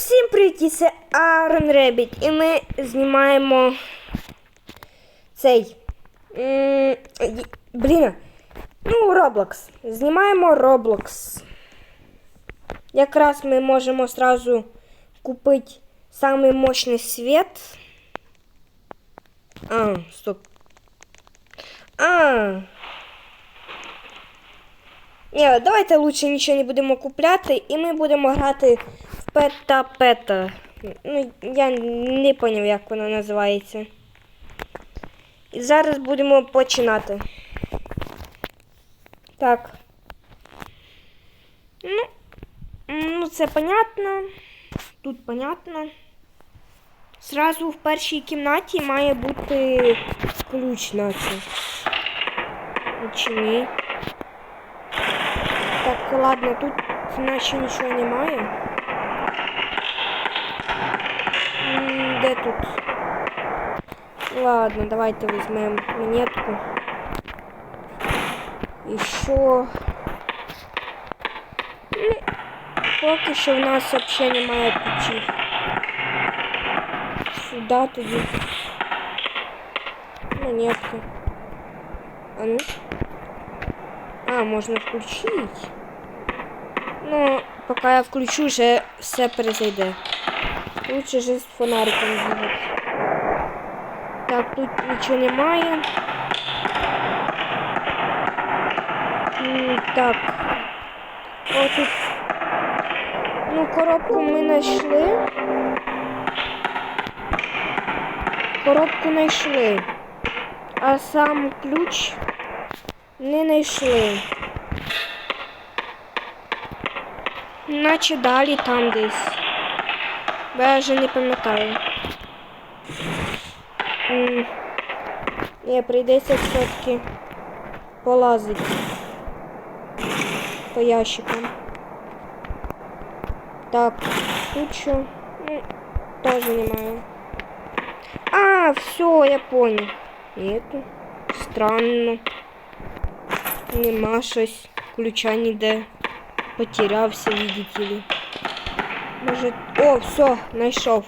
Всім привіт, це Aaron Rabbit, і ми знімаємо цей. Блін. Ну, Roblox. Знімаємо Roblox. Якраз ми можемо сразу купити самий мощний світ. А, стоп. А. Ні, давайте лучше нічого не будемо купляти, і ми будемо грати в пета пета. Ну, я не поняв, як воно називається. І зараз будемо починати. Так. Ну, ну це понятно. Тут понятно. Зразу в першій кімнаті має бути ключ на це. Чи ні? Так, ладно, тут наче нічого немає. Тут? Ладно, давайте візьмемо монетку. І що? Ну, поки що в нас взагалі немає ключів. Сюди тоді. Монетка. А ну. А, можна включити. Ну, поки я включу, вже все перезайде. Лучше же з фонариком бігати. Так, тут нічого немає. Так. О, тут. Ну, коробку ми знайшли. Коробку знайшли. А сам ключ не знайшли. Наче далі там десь. Бо я вже не пам'ятаю. М, Ні, прийдеться все-таки полазити по ящикам. Так, тут що? Ну, теж немає. А, все, я понял. Нету. Странно. Нема щось. Ключа ніде. Потерявся, видите ли. Може. О, все, знайшов.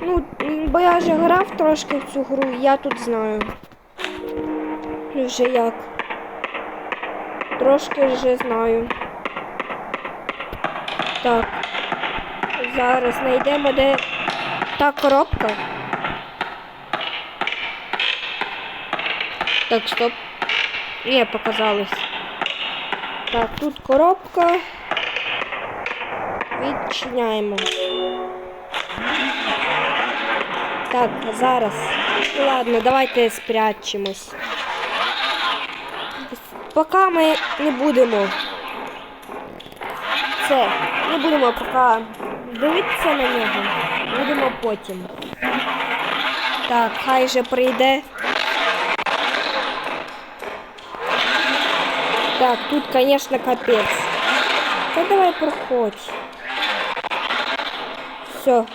Ну, бо я вже грав трошки в цю гру, я тут знаю. Ну, Вже як. Трошки вже знаю. Так. Зараз знайдемо, де та коробка. Так, стоп. Ні, показалось. Так, тут коробка. Відчиняємо. Так, зараз. Ладно, давайте спрячемось. Поки ми не будемо. Це, не будемо поки дивитися на нього. Будемо потім. Так, хай же прийде. Так, тут, конечно, капец. Да давай проходь. Все.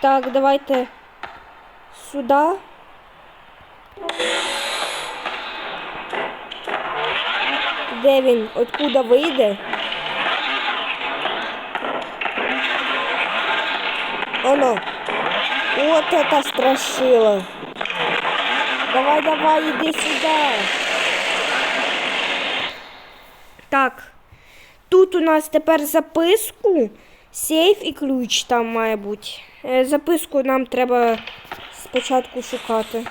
Так, давайте сюда. Де він? Откуда вийде? Оно. Вот это страшило. Давай, давай, иди сюда. Так. Тут у нас тепер записку, сейф і ключ там має бути. Е, Записку нам треба спочатку шукати.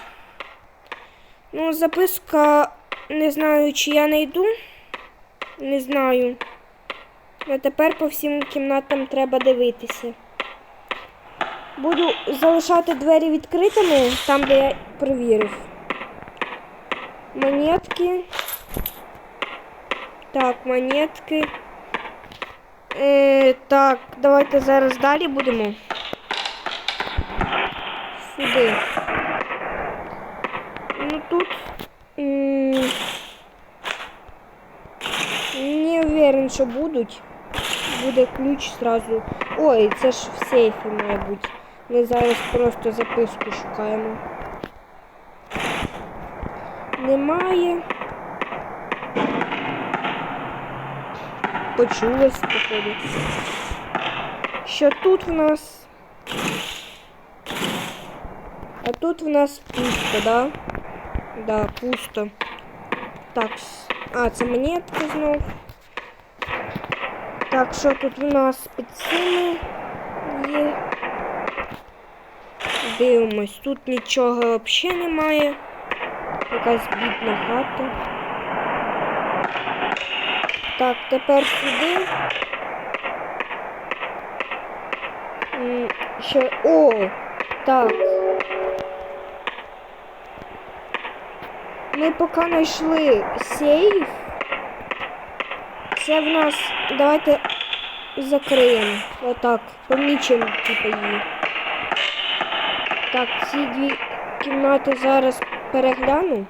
Ну, записка не знаю, чи я знайду. Не знаю. А тепер по всім кімнатам треба дивитися. Буду залишати двері відкритими, там, де я перевірив. Монетки. Так, монетки. Е, так, давайте зараз далі будемо. Сюди. Ну тут. Не уверен, що будуть. Буде ключ сразу. Ой, це ж в сейфі має бути. Ми зараз просто записку шукаємо. Немає. Почулось, походу. Що тут в нас? А тут в нас пусто, да? Да, пусто. Так, а, це монетки знов. Так, що тут у нас цими є? Дивимось, тут нічого взагалі немає. Якась бідна хата. Так, тепер сюди. Ще. О! Так. Ми поки знайшли сейф. Це в нас. Давайте закриємо. Отак. Помічимо, типу, її. Так, ці дві кімнати зараз перегляну.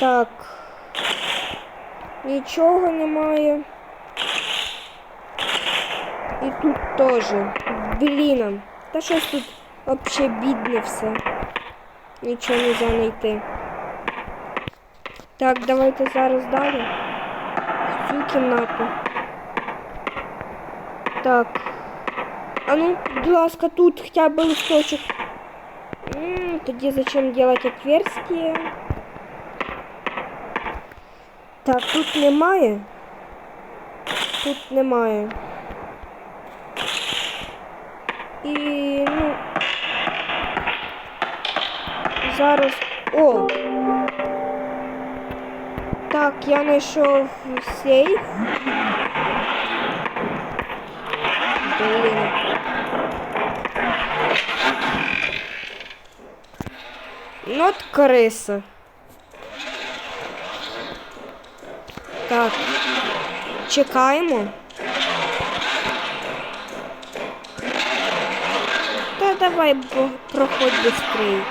Так. Нічого немає. І тут теж. Блін. Та щось тут взагалі бідне все. Нічого не знайти. Так, давайте зараз далі. В цю кімнату. Так. А ну, будь ласка, тут хоча б листочок. М, Тоді зачем делать отверстие? Так, тут немає. Тут немає. І, ну. Зараз. О! Так, я знайшов сейф. Блін. Ну, от. Так. Чекаємо. Та давай проходь быстрей.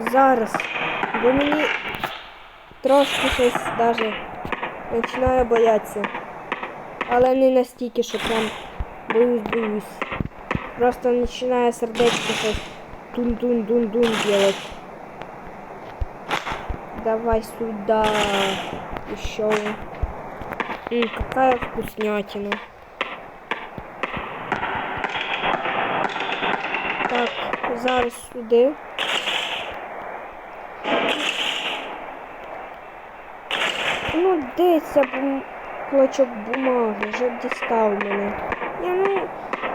Зараз. Бо мені трошки щось даже починаю боятися. Але не настільки, що прям боюсь, боюсь. Просто починає сердечко щось тун-тун-дун-дун делать. Давай сюда. Еще. М, какая вкуснятина. Так, зараз сюди. Де ця бум... клочок бумаги вже дістав мене. Я ну,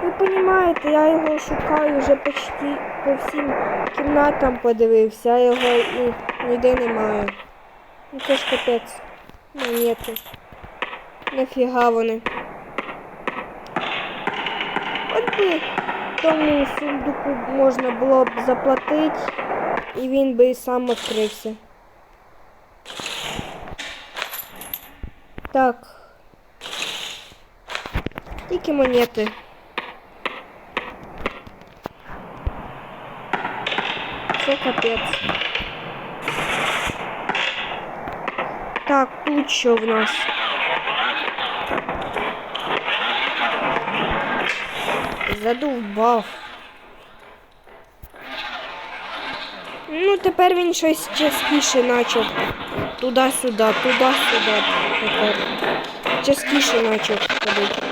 ви розумієте, я його шукаю вже почти по всім кімнатам подивився, а його і ніде немає. Ну це ж капець. Монети. Нафіга вони. От би тому сундуку можна було б заплатити, і він би і сам відкрився. Так. Тільки монети. Це капець. Так, тут що в нас? Задовбав. Ну, тепер він щось частіше почав. Туди-сюди, туди-сюди. Тепер. Частіше почав ходити.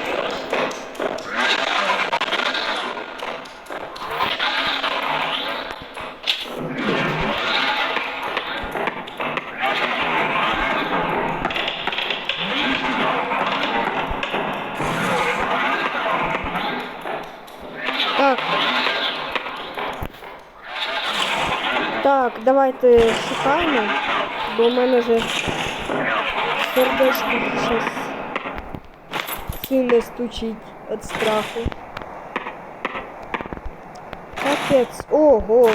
Так, давайте шукаємо, бо в мене вже сердечко щось сильно стучить від страху. Капець, ого.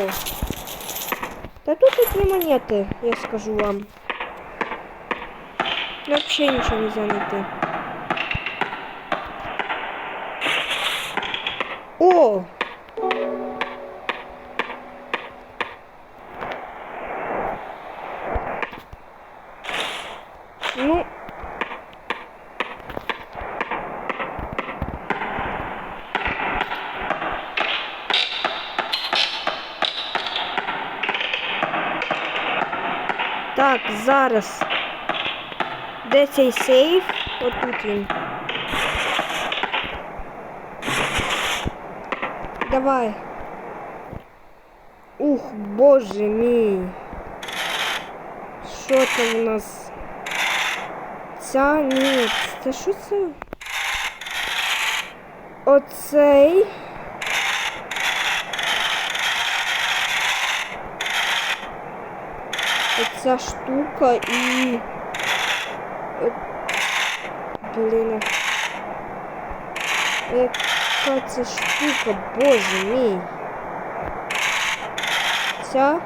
Та тут одні монети, я скажу вам. Вообще ничего нельзя найти. О! Ну. Так, зараз. Де цей сейф? Отут він. Давай. Ух, боже мій. Що там у нас? Ця ні. Це що це? Оцей. Оця штука і. От... Блін. а Яка це штука, боже мій. Ця.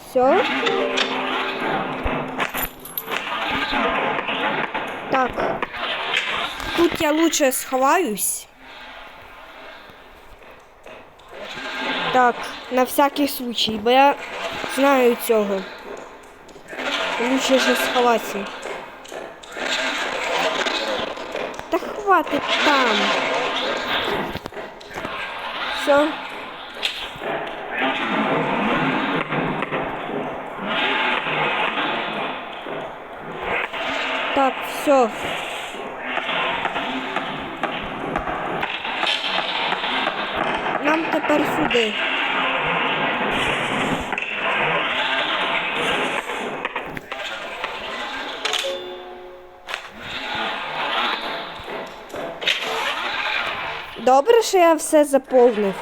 Все. Так. Тут я лучше сховаюсь. Так, на всякий случай, бо я знаю цього. Лучше же сховатися. Та хватить там. Все. Так, все. Нам тепер сюди. Що я все заповнив.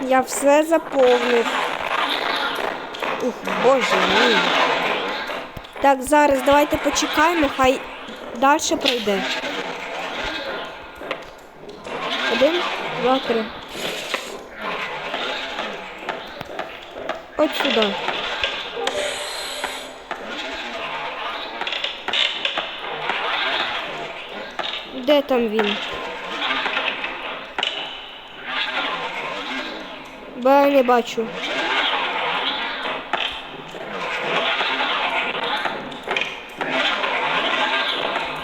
Я все заповнив. Ух, боже мій. Так, зараз давайте почекаємо, хай далі пройде. Один, два, три. От сюди. Де там він? Бо я не бачу.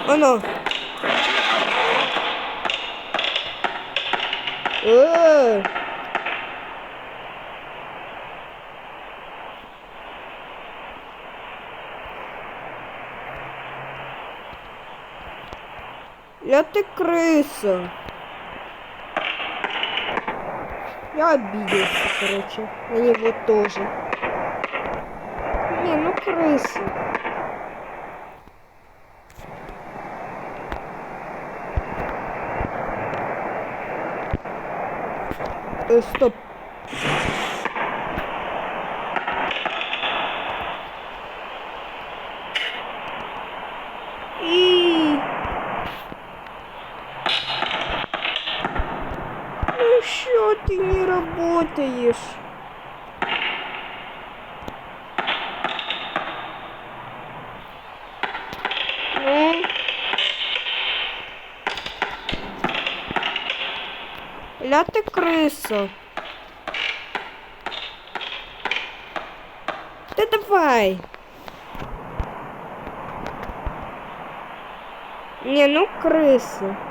Оно. Е. Я ты крыса. Я обиделся, короче. На него тоже. Не, ну крысы. Э, стоп. работаешь? Ну? Ля ты крыса. Да давай. Не, ну крыса.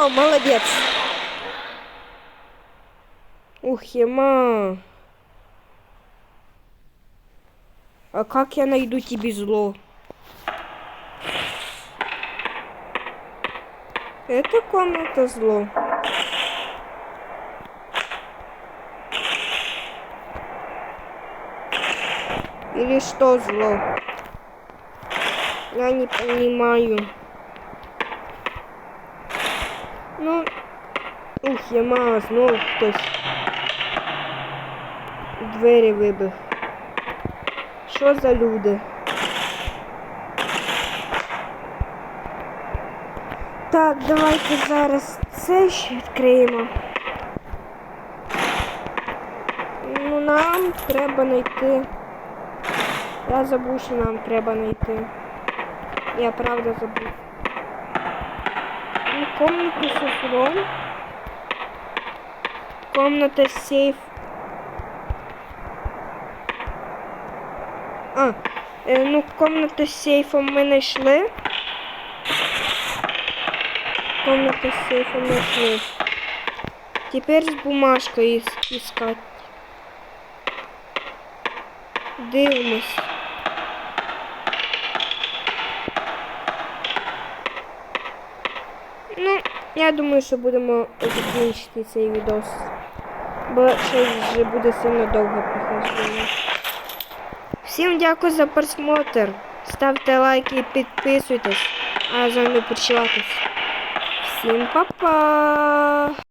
Все, молодец. Ух, ема. А как я найду тебе зло? Это комната зло. Или что зло? Я не понимаю. Ну, Ух, я мала, знову хтось. Двері вибив. Що за люди? Так, давайте зараз це ще відкриємо. Ну, нам треба знайти. Я забув, що нам треба знайти. Я правда забув. Комнату с углом. Комната сейф. А, е, ну комната з сейфом ми знайшли. Комната з сейфом знайшли. Тепер з бумажкою іс- іскати. Дивимось. Я думаю, що будемо закінчити цей відос. Бо щось вже буде сильно довго проходження. Всім дякую за просмотр. Ставте лайки підписуйтесь. А з вами почуватись. Всім па-па!